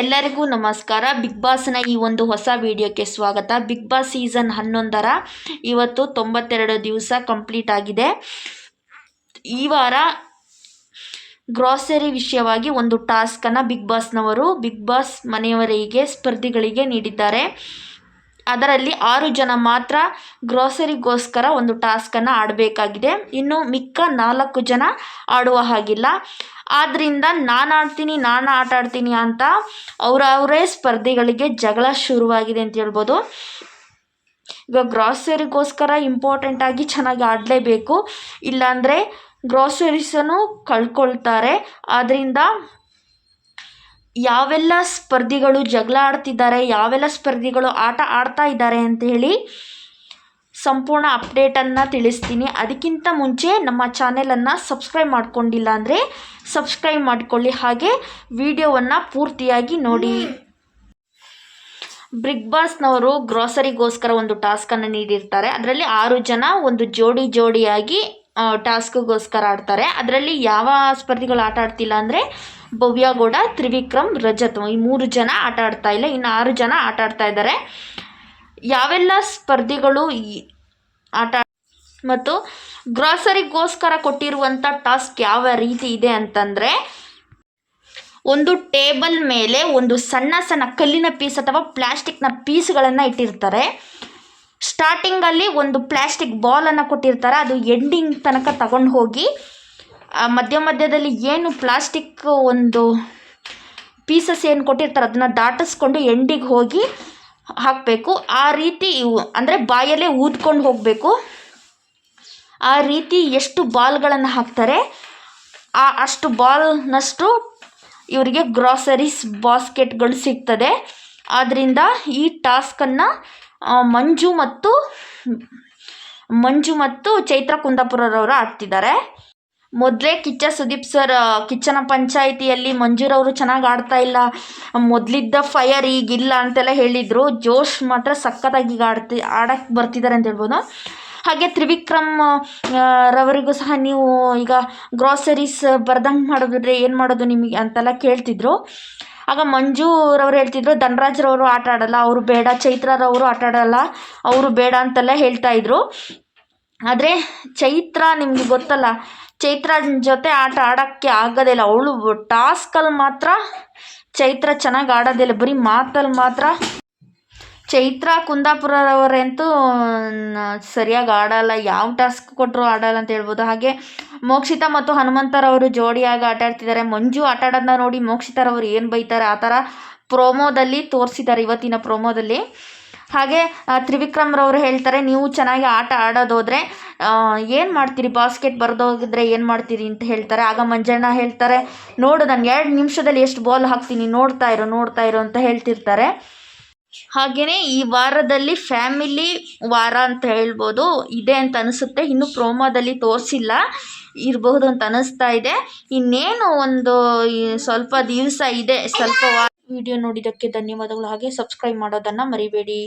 ಎಲ್ಲರಿಗೂ ನಮಸ್ಕಾರ. ಬಿಗ್ ಬಾಸ್ನ ಈ ಒಂದು ಹೊಸ ವಿಡಿಯೋಕ್ಕೆ ಸ್ವಾಗತ. ಬಿಗ್ ಬಾಸ್ ಸೀಸನ್ ಹನ್ನೊಂದರ ಇವತ್ತು ತೊಂಬತ್ತೆರಡು ದಿವಸ ಕಂಪ್ಲೀಟ್ ಆಗಿದೆ. ಈ ವಾರ ಗ್ರಾಸರಿ ವಿಷಯವಾಗಿ ಒಂದು ಟಾಸ್ಕನ್ನು ಬಿಗ್ ಬಾಸ್ನವರು, ಬಿಗ್ ಬಾಸ್ ಮನೆಯವರಿಗೆ, ಸ್ಪರ್ಧಿಗಳಿಗೆ ನೀಡಿದ್ದಾರೆ. ಅದರಲ್ಲಿ ಆರು ಜನ ಮಾತ್ರ ಗ್ರಾಸರಿಗೋಸ್ಕರ ಒಂದು ಟಾಸ್ಕನ್ನು ಆಡಬೇಕಾಗಿದೆ. ಇನ್ನು ಮಿಕ್ಕ ನಾಲ್ಕು ಜನ ಆಡುವ ಹಾಗಿಲ್ಲ. ಆದ್ದರಿಂದ ನಾನು ಆಡ್ತೀನಿ, ನಾನು ಆಟ ಆಡ್ತೀನಿ ಅಂತ ಅವರವರೇ ಸ್ಪರ್ಧಿಗಳಿಗೆ ಜಗಳ ಶುರುವಾಗಿದೆ ಅಂತ ಹೇಳ್ಬೋದು. ಇವಾಗ ಗ್ರಾಸರಿಗೋಸ್ಕರ ಇಂಪಾರ್ಟೆಂಟಾಗಿ ಚೆನ್ನಾಗಿ ಆಡಲೇಬೇಕು. ಇಲ್ಲಾಂದರೆ ಗ್ರಾಸರೀಸನ್ನು ಕಳ್ಕೊಳ್ತಾರೆ. ಆದ್ದರಿಂದ ಯಾವೆಲ್ಲ ಸ್ಪರ್ಧಿಗಳು ಜಗಳ ಆಡ್ತಿದ್ದಾರೆ, ಯಾವೆಲ್ಲ ಸ್ಪರ್ಧಿಗಳು ಆಟ ಆಡ್ತಾ ಇದ್ದಾರೆ ಅಂತ ಹೇಳಿ ಸಂಪೂರ್ಣ ಅಪ್ಡೇಟನ್ನು ತಿಳಿಸ್ತೀನಿ. ಅದಕ್ಕಿಂತ ಮುಂಚೆ ನಮ್ಮ ಚಾನೆಲನ್ನು ಸಬ್ಸ್ಕ್ರೈಬ್ ಮಾಡ್ಕೊಂಡಿಲ್ಲ ಅಂದರೆ ಸಬ್ಸ್ಕ್ರೈಬ್ ಮಾಡಿಕೊಳ್ಳಿ. ಹಾಗೆ ವಿಡಿಯೋವನ್ನು ಪೂರ್ತಿಯಾಗಿ ನೋಡಿ. ಬಿಗ್ ಬಾಸ್ನವರು ಗ್ರಾಸರಿಗೋಸ್ಕರ ಒಂದು ಟಾಸ್ಕನ್ನು ನೀಡಿರ್ತಾರೆ. ಅದರಲ್ಲಿ ಆರು ಜನ ಒಂದು ಜೋಡಿ ಜೋಡಿಯಾಗಿ ಟಾಸ್ಕ್ಗೋಸ್ಕರ ಆಡ್ತಾರೆ. ಅದರಲ್ಲಿ ಯಾವ ಸ್ಪರ್ಧಿಗಳು ಆಟ ಆಡ್ತಿಲ್ಲ ಅಂದರೆ ಭವ್ಯಗೌಡ, ತ್ರಿವಿಕ್ರಮ್, ರಜತ್. ಈ ಮೂರು ಜನ ಆಟ ಆಡ್ತಾ ಇಲ್ಲ. ಇನ್ನು ಆರು ಜನ ಆಟ ಆಡ್ತಾ ಇದ್ದಾರೆ. ಯಾವೆಲ್ಲ ಸ್ಪರ್ಧಿಗಳು ಆಟ ಮತ್ತು ಗ್ರಾಸರಿಗೋಸ್ಕರ ಕೊಟ್ಟಿರುವಂಥ ಟಾಸ್ಕ್ ಯಾವ ರೀತಿ ಇದೆ ಅಂತಂದರೆ, ಒಂದು ಟೇಬಲ್ ಮೇಲೆ ಒಂದು ಸಣ್ಣ ಸಣ್ಣ ಕಲ್ಲಿನ ಪೀಸ್ ಅಥವಾ ಪ್ಲಾಸ್ಟಿಕ್ನ ಪೀಸ್ಗಳನ್ನು ಇಟ್ಟಿರ್ತಾರೆ. ಸ್ಟಾರ್ಟಿಂಗಲ್ಲಿ ಒಂದು ಪ್ಲಾಸ್ಟಿಕ್ ಬಾಲನ್ನು ಕೊಟ್ಟಿರ್ತಾರೆ. ಅದು ಎಂಡಿಂಗ್ ತನಕ ತಗೊಂಡು ಹೋಗಿ ಮಧ್ಯ ಮಧ್ಯದಲ್ಲಿ ಏನು ಪ್ಲಾಸ್ಟಿಕ್ ಒಂದು ಪೀಸಸ್ ಏನು ಕೊಟ್ಟಿರ್ತಾರೆ, ಅದನ್ನು ದಾಟಿಸ್ಕೊಂಡು ಎಂಡಿಗೆ ಹೋಗಿ ಹಾಕಬೇಕು. ಆ ರೀತಿ ಇವು, ಅಂದರೆ ಬಾಯಲ್ಲೇ ಊದ್ಕೊಂಡು ಹೋಗಬೇಕು. ಆ ರೀತಿ ಎಷ್ಟು ಬಾಲ್ಗಳನ್ನು ಹಾಕ್ತಾರೆ, ಆ ಅಷ್ಟು ಬಾಲ್ನಷ್ಟು ಇವರಿಗೆ ಗ್ರಾಸರೀಸ್ ಬಾಸ್ಕೆಟ್ಗಳು ಸಿಗ್ತದೆ. ಆದ್ದರಿಂದ ಈ ಟಾಸ್ಕನ್ನು ಮಂಜು ಮತ್ತು ಮಂಜು ಮತ್ತು ಚೈತ್ರ ಕುಂದಾಪುರರವರು ಆಡ್ತಿದ್ದಾರೆ ಮೊದಲೇ ಕಿಚ್ಚ ಸುದೀಪ್ ಸರ್ ಕಿಚ್ಚನ ಪಂಚಾಯಿತಿಯಲ್ಲಿ ಮಂಜುರವರು ಚೆನ್ನಾಗಿ ಆಡ್ತಾ ಇಲ್ಲ. ಮೊದಲಿದ್ದ ಫಯರ್ ಈಗಿಲ್ಲ ಅಂತೆಲ್ಲ ಹೇಳಿದರು. ಜೋಶ್ ಮಾತ್ರ ಸಖತ್ತಾಗಿ ಈಗ ಆಡ್ತಿ ಆಡಕ್ಕೆ ಬರ್ತಿದ್ದಾರೆ ಅಂತ ಹೇಳ್ಬೋದು. ಹಾಗೆ ತ್ರಿವಿಕ್ರಮ್ ರವರಿಗೂ ಸಹ ನೀವು ಈಗ ಗ್ರಾಸರೀಸ್ ಬರ್ದಂಗೆ ಮಾಡಿದ್ರೆ ಏನು ಮಾಡೋದು ನಿಮಗೆ ಅಂತೆಲ್ಲ ಕೇಳ್ತಿದ್ರು. ಆಗ ಮಂಜುರವ್ರು ಹೇಳ್ತಿದ್ರು ಧನರಾಜ್ರವರು ಆಟ ಆಡಲ್ಲ, ಅವರು ಬೇಡ, ಚೈತ್ರರವರು ಆಟ ಆಡಲ್ಲ, ಅವರು ಬೇಡ ಅಂತೆಲ್ಲ ಹೇಳ್ತಾಯಿದ್ರು ಆದರೆ ಚೈತ್ರ ನಿಮಗೆ ಗೊತ್ತಲ್ಲ ಚೈತ್ರ ಜೊತೆ ಆಟ ಆಡೋಕ್ಕೆ ಆಗೋದಿಲ್ಲ ಅವಳು ಟಾಸ್ಕಲ್ಲಿ ಮಾತ್ರ, ಚೈತ್ರ ಚೆನ್ನಾಗಿ ಆಡೋದಿಲ್ಲ ಬರೀ ಮಾತಲ್ಲಿ ಮಾತ್ರ. ಚೈತ್ರ ಕುಂದಾಪುರವರಂತೂ ಸರಿಯಾಗಿ ಆಡಲ್ಲ. ಯಾವ ಟಾಸ್ಕ್ ಕೊಟ್ಟರು ಆಡಲ್ಲ ಅಂತ ಹೇಳ್ಬೋದು. ಹಾಗೆ ಮೋಕ್ಷಿತಾ ಮತ್ತು ಹನುಮಂತರವರು ಜೋಡಿಯಾಗಿ ಆಟ ಆಡ್ತಿದ್ದಾರೆ. ಮಂಜು ಆಟ ಆಡೋದನ್ನ ನೋಡಿ ಮೋಕ್ಷಿತರವರು ಏನು ಬೈತಾರೆ, ಆ ಥರ ಪ್ರೋಮೋದಲ್ಲಿ ತೋರಿಸಿದ್ದಾರೆ ಇವತ್ತಿನ ಪ್ರೋಮೋದಲ್ಲಿ ಹಾಗೆ ತ್ರಿವಿಕ್ರಮ್ರವರು ಹೇಳ್ತಾರೆ, ನೀವು ಚೆನ್ನಾಗಿ ಆಟ ಆಡೋದೋದ್ರೆ ಏನು ಮಾಡ್ತೀರಿ? ಬಾಸ್ಕೆಟ್ ಬರೆದೋಗಿದ್ರೆ ಏನು ಮಾಡ್ತೀರಿ? ಅಂತ ಹೇಳ್ತಾರೆ. ಆಗ ಮಂಜಣ್ಣ ಹೇಳ್ತಾರೆ, ನೋಡು, ನಾನು ಎರಡು ನಿಮಿಷದಲ್ಲಿ ಎಷ್ಟು ಬಾಲ್ ಹಾಕ್ತೀನಿ, ನೋಡ್ತಾ ಇರೋ ನೋಡ್ತಾ ಇರೋ ಅಂತ ಹೇಳ್ತಿರ್ತಾರೆ. ಹಾಗೆಯೇ ಈ ವಾರದಲ್ಲಿ ಫ್ಯಾಮಿಲಿ ವಾರ ಅಂತ ಹೇಳ್ಬೋದು. ಇದೆ ಅಂತ ಅನಿಸುತ್ತೆ. ಇನ್ನು ಪ್ರೋಮೋದಲ್ಲಿ ತೋರಿಸಿಲ್ಲ. ಇರಬಹುದು ಅಂತ ಅನ್ನಿಸ್ತಾ ಇದೆ. ಇನ್ನೇನು ಒಂದು ಸ್ವಲ್ಪ ದಿವಸ ಇದೆ, ಸ್ವಲ್ಪ ವಿಡಿಯೋ ನೋಡಿದ್ದಕ್ಕೆ ಧನ್ಯವಾದಗಳು. ಹಾಗೆ ಸಬ್ಸ್ಕ್ರೈಬ್ ಮಾಡೋದನ್ನು ಮರಿಬೇಡಿ.